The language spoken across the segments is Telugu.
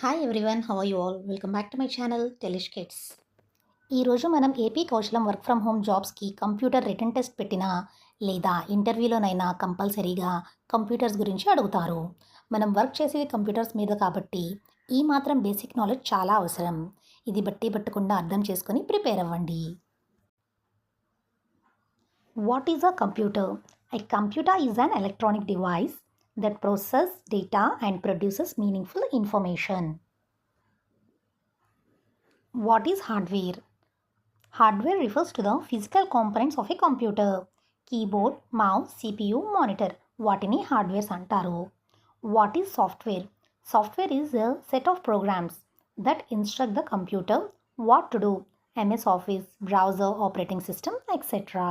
Hi everyone how you all welcome back to my channel Telish kids ఈరోజు మనం AP Kaushalam work from home జాబ్స్కి కంప్యూటర్ రిటర్న్ టెస్ట్ పెట్టినా లేదా ఇంటర్వ్యూలోనైనా కంపల్సరీగా కంప్యూటర్స్ గురించి అడుగుతారు. మనం వర్క్ చేసేది కంప్యూటర్స్ మీద కాబట్టి ఈ మాత్రం బేసిక్ నాలెడ్జ్ చాలా అవసరం. ఇది బట్టి పట్టకుండా అర్థం చేసుకొని ప్రిపేర్ అవ్వండి. What is a computer I computer is an electronic device that processes data and produces meaningful information. What is hardware? Hardware refers to the physical components of a computer. Keyboard mouse CPU monitor వాటిని హార్డ్వేర్స్ అంటారు what is software software is a set of programs that instruct the computer what to do MS Office browser operating system etcetera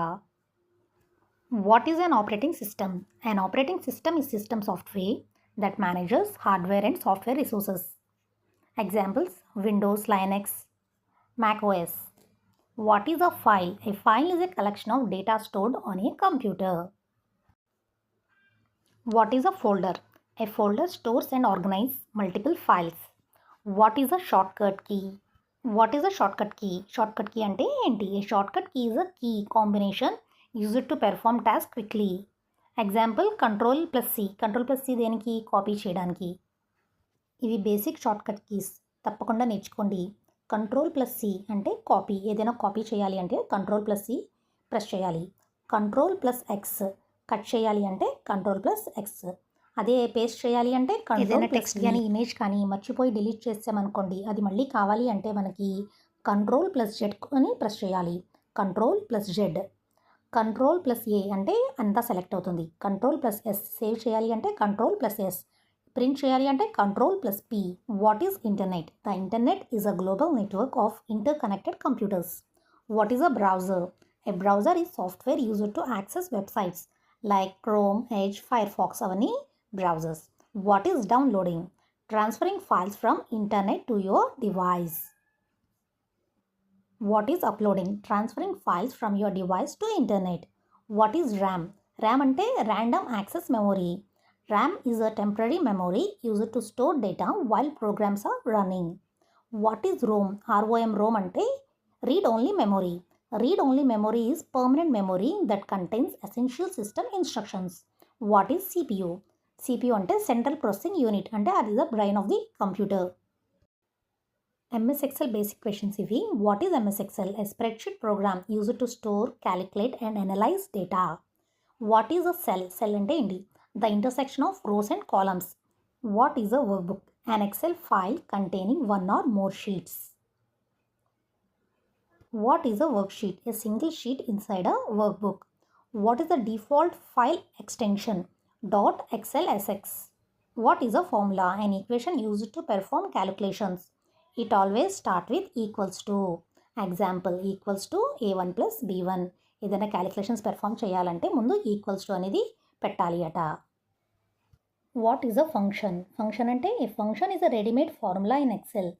What is an operating system? An operating system is system software that manages hardware and software resources. Examples Windows, Linux, Mac OS. What is a file? A file is a collection of data stored on a computer. What is a folder? A folder stores and organizes multiple files. What is a shortcut key? What is a shortcut key? Shortcut key and. A shortcut key is a key combination use to perform task quickly example control plus C control plus C దేనికి? కాపీ చేయడానికి. ఇవి బేసిక్ షార్ట్కట్ కీస్ తప్పకుండా నేర్చుకోండి. కంట్రోల్ ప్లస్ సి అంటే కాపీ ఏదైనా కాపీ చేయాలి అంటే కంట్రోల్ ప్లస్ సి ప్రెస్ చేయాలి. కంట్రోల్ ప్లస్ ఎక్స్ కట్ చేయాలి అంటే కంట్రోల్ ప్లస్ ఎక్స్ అదే పేస్ట్ చేయాలి అంటే ఏదైనా టెక్స్ట్ కానీ ఇమేజ్ కానీ మర్చిపోయి డిలీట్ చేసామనుకోండి అది మళ్ళీ కావాలి అంటే మనకి కంట్రోల్ ప్లస్ జెడ్ అని ప్రెస్ చేయాలి. Control plus Z control plus A అంటే అంతా సెలెక్ట్ అవుతుంది. కంట్రోల్ ప్లస్ ఎస్ సేవ్ చేయాలి అంటే కంట్రోల్ ప్లస్ ఎస్. ప్రింట్ చేయాలి అంటే control plus P. What is internet? The internet is a global network of interconnected computers. What is a browser? A browser is software user to access websites like Chrome Edge Firefox అవన్నీ browsers. What is downloading? Transferring files from internet to your device. What is uploading? Transferring files from your device to internet. What is RAM? RAM అంటే random access memory. RAM is a temporary memory used to store data while programs are running. What is ROM? ROM ROM అంటే read only memory. Read only memory is permanent memory that contains essential system instructions. What is CPU? CPU అంటే central processing unit అంటే అది the brain of the computer. MS Excel basic questions ఇవి what is MS Excel a spreadsheet program used to store calculate and analyse data what is a cell cell అంటే ఏంటి the intersection of rows and columns what is a workbook an Excel file containing one or more sheets what is a worksheet a single sheet inside a workbook what is the default file extension dot XL SX what is a formula an equation used to perform calculations It always start with equals to example equals to A one plus B one ఏదైనా క్యాలిక్యులేషన్స్ పెర్ఫామ్ చేయాలంటే ముందు ఈక్వల్స్ టు అనేది పెట్టాలి అట. What is a function function అంటే a function is a readymade formula in Excel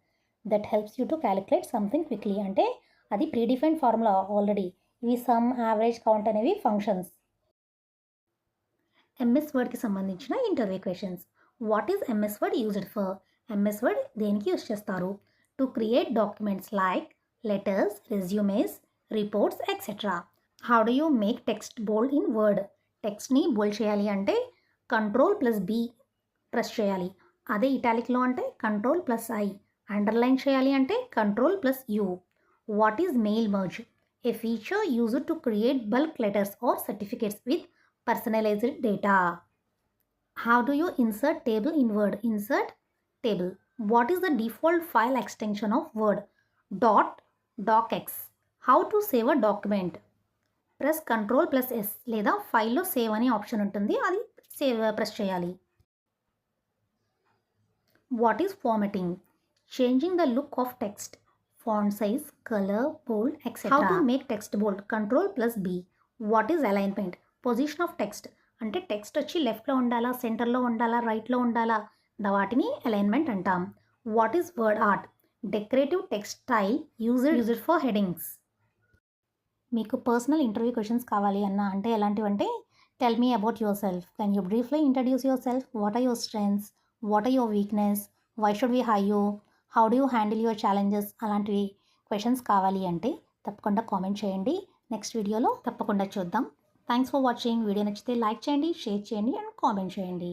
that helps you to calculate something quickly అంటే అది ప్రీడిఫైన్డ్ ఫార్ములా ఆల్రెడీ ఇవి సమ్ యావరేజ్ కౌంట్ అనేవి ఫంక్షన్స్ ఎంఎస్ వర్డ్కి సంబంధించిన interview questions what is MS Word used for MS Word దేనికి యూజ్ చేస్తారు? To create documents like letters resumes reports etcetera how do you make text bold in Word టెక్స్ట్ని bold చేయాలి అంటే కంట్రోల్ ప్లస్ బి ప్రెస్ చేయాలి. అదే ఇటాలిక్లో అంటే కంట్రోల్ ప్లస్ ఐ అండర్లైన్ చేయాలి అంటే control plus U what is mail merge a feature use to create bulk letters or certificates with personalised data how do you insert table in Word insert table. What is the default file extension of Word? Dot docx. How to save a document press control plus S లేదా ఫైల్లో సేవ్ అనే ఆప్షన్ ఉంటుంది. అది సేవ్ ప్రెస్ uh, చేయాలి. What is formatting changing the look of text font size colour bold etcetera how to make text bold control plus B what is alignment position of text అంటే టెక్స్ట్ వచ్చి లెఫ్ట్లో ఉండాలా సెంటర్లో ఉండాలా రైట్లో ఉండాలా? వాటిని అలైన్మెంట్ అంటాం. What is Word Art? Decorative text style user user for headings మీకు పర్సనల్ ఇంటర్వ్యూ క్వశ్చన్స్ కావాలి అన్న అంటే ఎలాంటివంటే tell me about yourself can you briefly introduce yourself what are your strengths? What are your weakness? Why should we hire you? How do you handle your challenges? అలాంటివి క్వశ్చన్స్ కావాలి అంటే తప్పకుండా కామెంట్ చేయండి. నెక్స్ట్ వీడియోలో తప్పకుండా చూద్దాం. Thanks for watching. వీడియో నచ్చితే లైక్ చేయండి షేర్ చేయండి అండ్ కామెంట్ చేయండి.